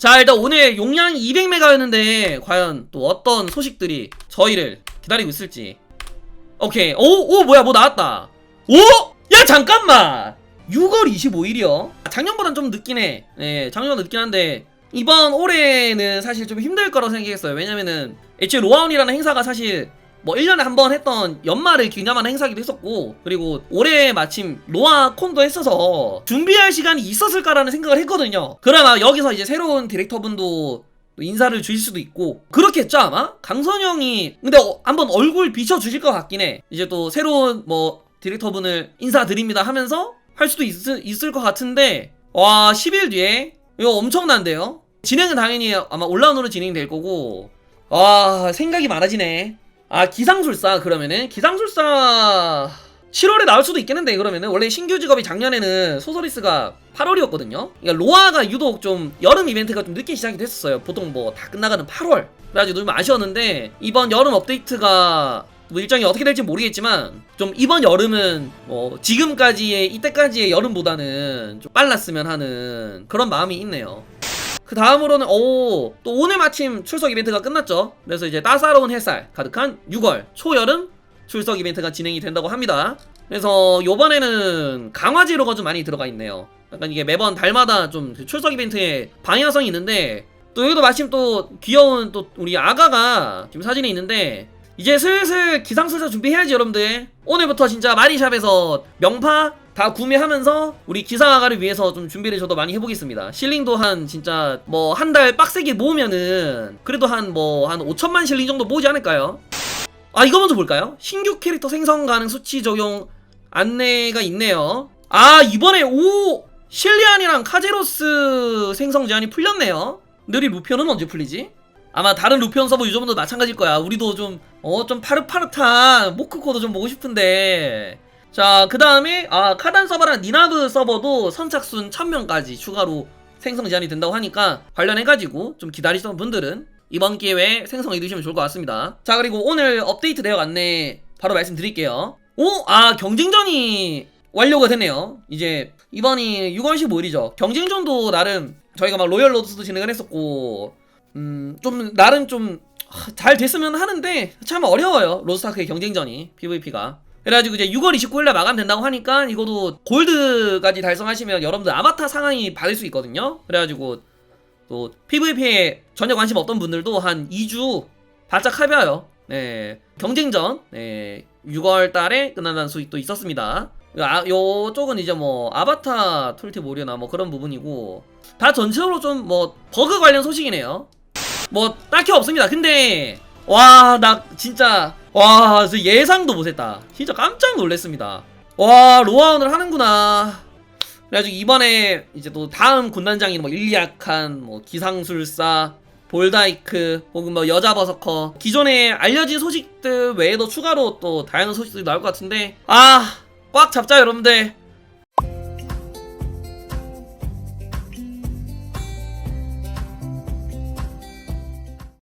자 일단 오늘 용량이 200메가였는데 과연 또 어떤 소식들이 저희를 기다리고 있을지. 오케이. 오오 뭐야 뭐 나왔다. 오? 야 잠깐만! 6월 25일이요? 작년보단 좀 늦긴 해. 네, 작년보다 늦긴 한데 이번 올해는 사실 좀 힘들 거라고 생각했어요. 왜냐면은 애초에 로아운이라는 행사가 사실 뭐 1년에 한 번 했던 연말을 기념하는 행사기도 했었고 그리고 올해 마침 로아 콘도 했어서 준비할 시간이 있었을까라는 생각을 했거든요. 그러나 여기서 이제 새로운 디렉터분도 또 인사를 주실 수도 있고 그렇겠죠 아마? 강선영이 근데 어, 한번 얼굴 비춰 주실 것 같긴 해. 이제 또 새로운 뭐 디렉터분을 인사드립니다 하면서 할 수도 있, 있을 것 같은데 와 10일 뒤에? 이거 엄청난데요? 진행은 당연히 아마 온라인으로 진행될 거고 와 생각이 많아지네 아 기상술사 그러면은 기상술사 7월에 나올 수도 있겠는데 그러면은 원래 신규 직업이 작년에는 소서리스가 8월이었거든요. 그러니까 로아가 유독 좀 여름 이벤트가 좀 늦게 시작이 됐었어요. 보통 뭐 다 끝나가는 8월. 그래가지고 좀 아쉬웠는데 이번 여름 업데이트가 뭐 일정이 어떻게 될지 모르겠지만 좀 이번 여름은 뭐 지금까지의 이때까지의 여름보다는 좀 빨랐으면 하는 그런 마음이 있네요. 그 다음으로는 오, 또 오늘 마침 출석 이벤트가 끝났죠. 그래서 이제 따사로운 햇살 가득한 6월 초여름 출석 이벤트가 진행이 된다고 합니다. 그래서 요번에는 강화제로가 좀 많이 들어가 있네요. 약간 이게 매번 달마다 좀그 출석 이벤트에 방향성이 있는데 또 여기도 마침 또 귀여운 또 우리 아가가 지금 사진에 있는데 이제 슬슬 기상술사 준비해야지 여러분들 오늘부터 진짜 마리샵에서 명파 다 구매하면서 우리 기상아가를 위해서 좀 준비를 저도 많이 해보겠습니다 실링도 한 진짜 뭐 한 달 빡세게 모으면은 그래도 한 뭐 한 5천만 실링 정도 모으지 않을까요? 아 이거 먼저 볼까요? 신규 캐릭터 생성 가능 수치 적용 안내가 있네요 아 이번에 오 실리안이랑 카제로스 생성 제한이 풀렸네요 느리 루피온은 언제 풀리지? 아마 다른 루피온 서버 유저분도 마찬가지일 거야 우리도 좀 어 좀 파릇파릇한 모크코도 좀 보고 싶은데 자 그 다음에 아 카단 서버랑 니나브 서버도 선착순 1000명까지 추가로 생성 제한이 된다고 하니까 관련해가지고 좀 기다리시던 분들은 이번 기회에 생성 해 두시면 좋을 것 같습니다. 자 그리고 오늘 업데이트 내역 안내 바로 말씀드릴게요. 오! 아 경쟁전이 완료가 됐네요. 이제 이번이 6월 15일이죠. 경쟁전도 나름 저희가 막 로열 로드스도 진행을 했었고 음 좀 나름 좀 잘 됐으면 하는데 참 어려워요. 로스타크의 경쟁전이 PVP가. 그래가지고 이제 6월 29일날 마감된다고 하니까 이거도 골드까지 달성하시면 여러분들 아바타 상황이 받을 수 있거든요. 그래가지고 또 PVP에 전혀 관심 없던 분들도 한 2주 바짝 할배요 네. 경쟁전. 네. 6월 달에 끝난다는 소식도 있었습니다. 아, 요쪽은 이제 뭐 아바타 툴팁 오류나 뭐 그런 부분이고 다 전체적으로 좀 뭐 버그 관련 소식이네요. 뭐 딱히 없습니다. 근데 와 나 진짜 와 저 예상도 못했다. 진짜 깜짝 놀랐습니다. 와 로아운을 하는구나. 그래가지고 이번에 이제 또 다음 군단장인 뭐 일리아칸, 뭐 기상술사, 볼다이크 혹은 뭐 여자 버서커 기존에 알려진 소식들 외에도 추가로 또 다양한 소식들이 나올 것 같은데 아 꽉 잡자 여러분들